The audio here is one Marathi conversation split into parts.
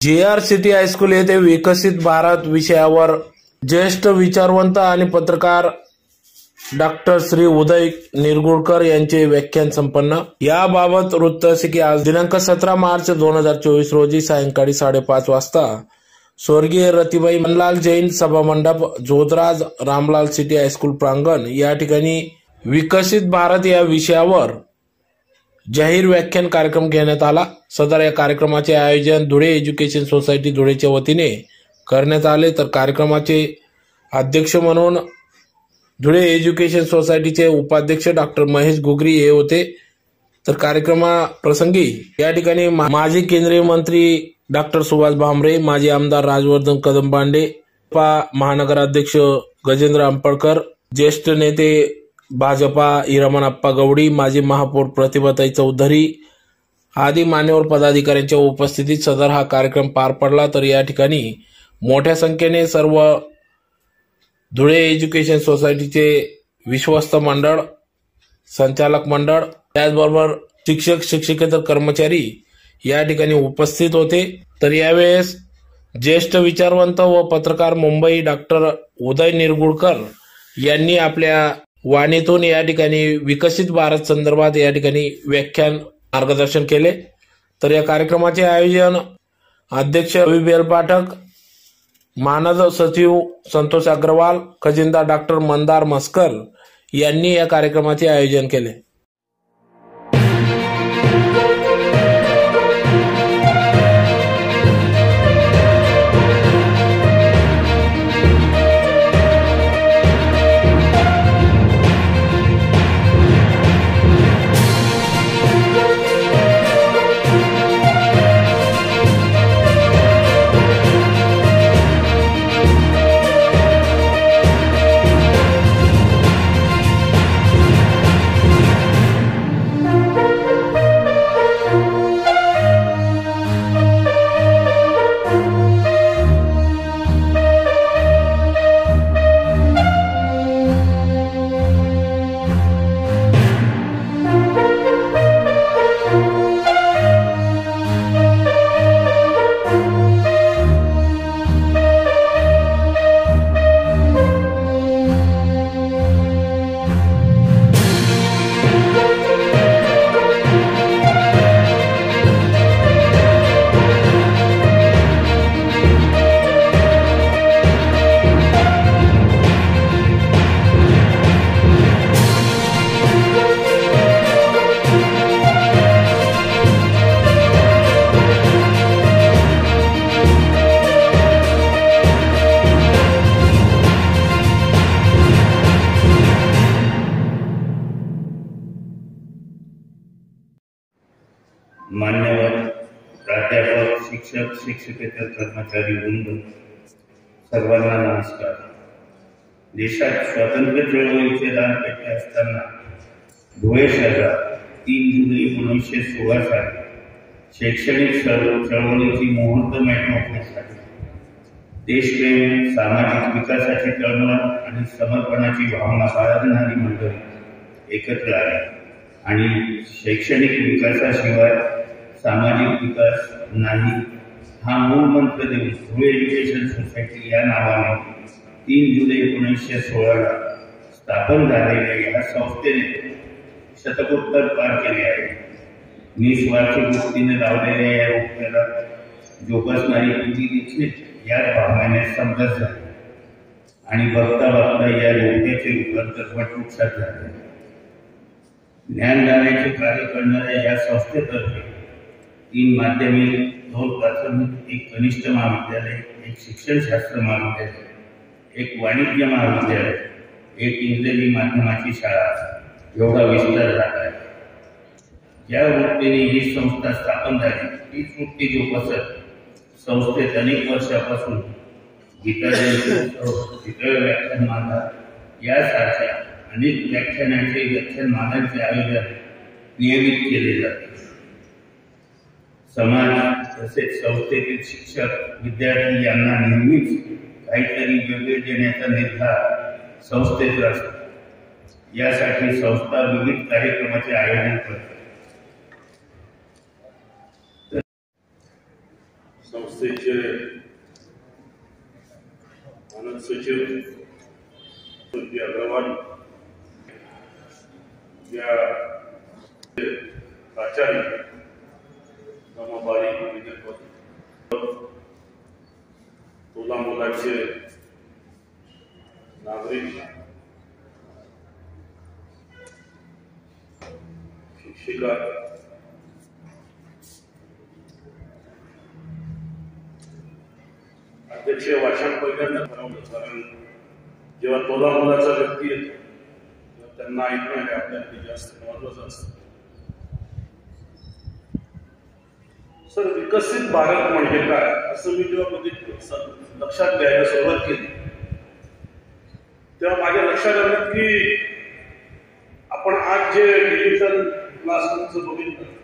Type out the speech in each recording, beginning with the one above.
जे आर सिटी हायस्कूल येथे विकसित भारत विषयावर ज्येष्ठ विचारवंत आणि पत्रकार डॉक्टर श्री उदय निरगुडकर यांचे व्याख्यान संपन्न. याबाबत वृत्त असे की आज दिनांक सतरा मार्च दोन हजार चोवीस रोजी सायंकाळी साडेपाच वाजता स्वर्गीय रतिबाई मनलाल जैन सभा मंडप जोधराज रामलाल सिटी हायस्कूल प्रांगण या ठिकाणी विकसित भारत या विषयावर जाहीर व्याख्यान कार्यक्रम घेण्यात आला. सदर या कार्यक्रमाचे आयोजन धुळे एज्युकेशन सोसायटी धुळेच्या वतीने करण्यात आले. तर कार्यक्रमाचे अध्यक्ष म्हणून धुळे एज्युकेशन सोसायटीचे उपाध्यक्ष डॉक्टर महेश गुगरी हे होते. तर कार्यक्रमाप्रसंगी या ठिकाणी मा- माजी केंद्रीय मंत्री डॉक्टर सुभाष भामरे माजी आमदार राजवर्धन कदमबांडे पा महानगराध्यक्ष गजेंद्र अंपळकर ज्येष्ठ नेते भाजपा हिरामणप्पा गवडी माजी महापौर प्रतिभाताई चौधरी आदी मान्यवर पदाधिकाऱ्यांच्या उपस्थितीत सदर हा कार्यक्रम पार पडला तर या ठिकाणी मोठ्या संख्येने सर्व धुळे एज्युकेशन सोसायटीचे विश्वस्त मंडळ संचालक मंडळ त्याचबरोबर शिक्षक शिक्षकेतर कर्मचारी या ठिकाणी उपस्थित होते. तर यावेळेस ज्येष्ठ विचारवंत व पत्रकार मुंबई डॉक्टर उदय निरगुडकर यांनी आपल्या वाणीतून या ठिकाणी विकसित भारत संदर्भात या ठिकाणी व्याख्यान मार्गदर्शन केले. तर या कार्यक्रमाचे आयोजन अध्यक्ष रवी पाठक मानद सचिव संतोष अग्रवाल खजिनदार डॉक्टर मंदार मस्कर यांनी या कार्यक्रमाचे आयोजन केले. प्राध्यापक शिक्षक शिक्षकेतर कर्मचारी वृंद सर्वांना नमस्कार. देशात स्वातंत्र्य चळवळीचे दान पेटले असताना धुळे शहरात तीन जुलै एकोणीसशे सोळा साली शैक्षणिक चळवळीची मुहूर्त रोखण्यासाठी देशप्रेम सामाजिक विकासाची तळमळ आणि समर्पणाची भावना बाळगणारी मंडळी एकत्र आली. आणि शैक्षणिक विकासाशिवाय सामाजिक विकास नाही. हा मूळ मंत्र देऊन धुळे एज्युकेशन सोसायटी या नावाने तीन जुलै एकोणीसशे सोळाला स्थापन झालेल्या या संस्थेने शतकोत्तर पार केले आहे. निस्वार्थी वृत्तीने लावलेल्या या उपयाला जोपासणारी पिढी देखील याच भावनेने समजत झाली. आणि बघता बघता या योग्याचे रूपांतर वटवृक्षात झाले. ज्ञान ज्ञानदानाचे कार्य करणाऱ्या या संस्थेतर्फे तीन माध्यमिक दोन प्राथमिक एक कनिष्ठ महाविद्यालय एक शिक्षणशास्त्र महाविद्यालय एक वाणिज्य महाविद्यालय एक इंग्रजी माध्यमाची शाळा एवढा विस्तार झाला आहे. ज्या वृत्तीने ही संस्था स्थापन झाली तीच वृत्ती जोपासत संस्थेत अनेक वर्षापासून गीता चित्र व्याख्यानमाला यासारख्या अनेक व्याख्यानांचे व्याख्यानमालांचे आयोजन नियमित केले जाते. समाज तसेच संस्थेतील शिक्षक विद्यार्थी यांना नेहमीच काहीतरी वेगळे देण्याचा निर्धार संस्थेचा असतो. यासाठी संस्था विविध कार्यक्रमाचे आयोजन करते. संस्थेचे आनंद सचिव अग्रवाल या प्राचार्य रमाबाई विद्यापीठ मुला मुलाचे नागरिक शिक्षिका अध्यक्ष वाचन पहिल्यांदा ठरवलं कारण जेव्हा तोला मुलाचा व्यक्ती येतो तेव्हा त्यांना ऐकणं हे आपल्यासाठी जास्त महत्वाचं असतं सर विकसित भारत म्हणजे काय? असं मी जेव्हा बघितलं लक्षात घ्यायला सुरुवात केली. तेव्हा माझ्या लक्षात आलं की आपण आज जे डिजिटल क्लासरूमचं बघितलं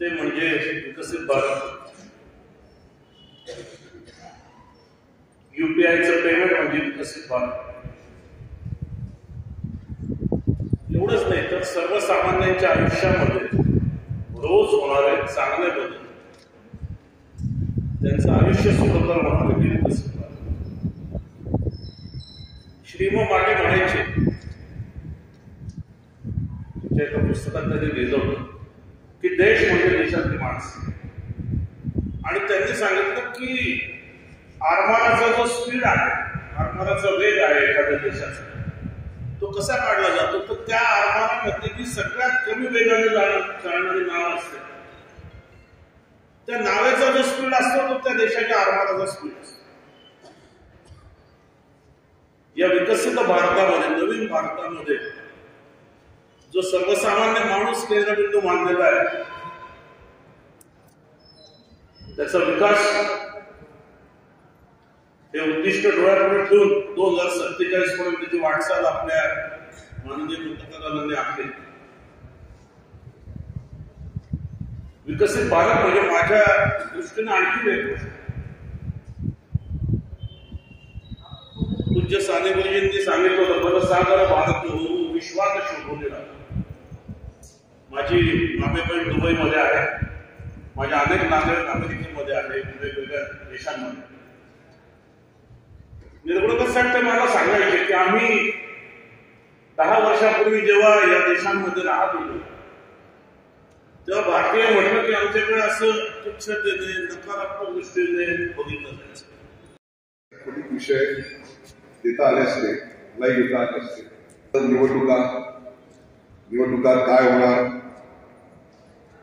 ते म्हणजे विकसित भारत. युपीआयचं पेमेंट म्हणजे विकसित भारत. एवढंच नाही तर सर्वसामान्यांच्या आयुष्यामध्ये रोज होणारे चांगले बदल त्यांचं आयुष्य सुखकर होणार गेले विकसित श्रीम माटे म्हणायचे तुमच्या एका पुस्तकात त्यांनी लिहिलं होतं की देश म्हणजे देशातली माणसं. आणि त्यांनी सांगितलं की आरमाराचा जो स्पीड आहे आरमाराचा वेग आहे एखाद्या देशाचा तो कसा काढला जातो? तर त्या आरमारामध्ये सगळ्यात कमी वेगाने जाणारे नाव असते. त्या नावेचा जो स्पीड असतो तो त्या देशाच्या आरमाराचा स्पीड असतो. या विकसित भारतामध्ये नवीन भारतामध्ये जो सर्वसामान्य माणूस केंद्रबिंदू मानलेला आहे त्याचा विकास हे उद्दिष्ट डोळ्यापुढे ठेवून दोन हजार सत्तेचाळीस पर्यंत त्याची वाटचाल आपल्या माननीय पंतप्रधानांनी आखली विकसित भारत म्हणजे माझ्या दृष्टीने आणखी एक पूज्य साने गुरुजींनी सांगितलं होतं बरं सागर भारत हो विश्वात शोभवलेला माझी मामे बहीण दुबईमध्ये आहे. माझ्या अनेक नागरिक अमेरिकेमध्ये आहे वेगवेगळ्या देशांमध्ये. निर्गुण साहेब मला सांगायचे की आम्ही दहा वर्षापूर्वी जेव्हा या देशांमध्ये राहत होतो तेव्हा भारतीय म्हटलं की आमच्याकडे असं तुच्छतेने नकारात्मक दृष्टीने बघितलं जायचं. विषय देता आले असते नाही घेता आले असते तर निवडणुका निवडणुकात काय होणार?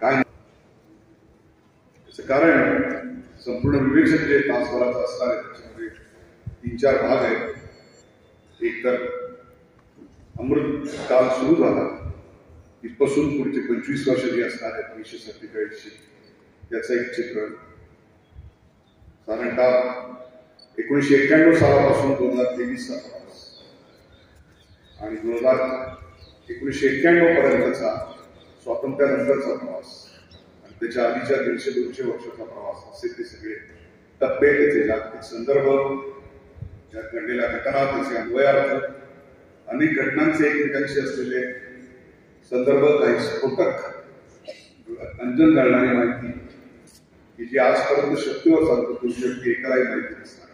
काय कारण संपूर्ण विवेचन जे तासभराचं असणार आहे त्याच्यामध्ये तीन चार भाग आहेत. एक तर अमृत काल सुरू झाला. इथपासून पुढचे पंचवीस वर्ष जी असणार आहेत वीसशे सत्तेचाळीसशे याचं एक चित्रण साधारणतः एकोणीसशे एक्क्याण्णव सालापासून दोन हजार तेवीस प्रवास आणि दोन हजार एकोणीसशे एक्क्याण्णव पर्यंतचा स्वातंत्र्यानंतरचा प्रवास. आणि त्याच्या आधीच्या दीडशे दोनशे वर्षाचा प्रवास. असे ते सगळे टप्पे त्याचे जागतिक संदर्भ त्यात घडलेल्या घटना त्याचे अन्वयार्थ अनेक घटनांचे एकमेकांशी असलेले संदर्भ काही स्फोटक अंजन घालणारी माहिती की जी आजपर्यंत शक्तीवर चालतो तो शक्ती एकालाही माहिती नसणार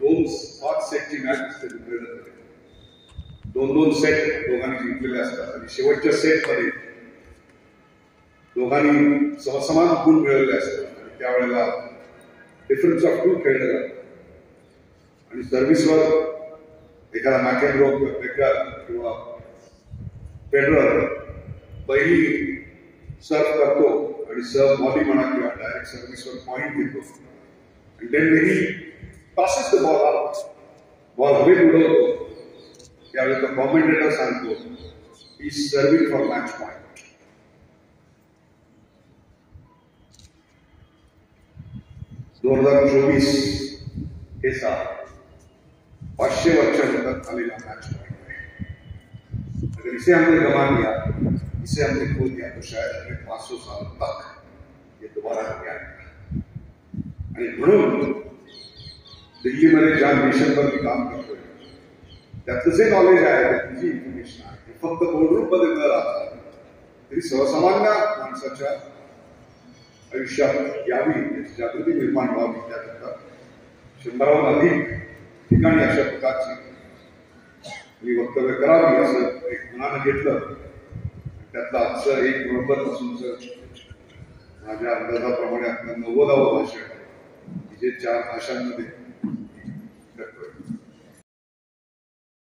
दोन पाच सेटची मॅच असते दोन दोन सेट दोघांनी जिंकलेले असतात. आणि शेवटच्या सेटमध्ये दोघांनी सहसमान गुण मिळवले असतात. आणि त्यावेळेला डिफरन्स ऑफ टू खेळलं जातं. आणि सर्व्हिसवर एखादा मॅकेनरो किंवा बेकर किंवा पहिली सर्व करतो आणि सर्व बॉडी म्हणा किंवा डायरेक्ट सर्व्हिसवर पॉईंट घेतो आणि बॉल आउट बॉल हवेत उडवतो. त्यावेळी तो कॉमेंटेटर सांगतो ही फॉर मॅच पॉईंट दोन हज़ार चोवीस हे साल. पाचशे वर्षानंतर आलेला मॅच पॉईंट अगर इसे हमने गंवा दिया इसे हमने खो दिया तो शायद अगले 500 साल तक. ये दोबारा नहीं आएगा आणि म्हणून दिल्लीमध्ये ज्या मिशनवर मी काम करतोय त्यातलं जे नॉलेज आहे त्यातली जी इन्फॉर्मेशन आहे ते फक्त बोर्डरूममध्ये न राहता तरी सर्वसामान्य माणसाच्या आयुष्यात यावी याची जागृती निर्माण व्हावी त्याकरता शंभराहून अधिक ठिकाणी अशा प्रकारची मी वक्तव्य करावी असं एक मनानं घेतलं. त्यातलं आजचं एक नोव्हेंबर पासूनचं माझ्या अंदाजाप्रमाणे आपलं नव्वदावं भाषण जे चार भाषांमध्ये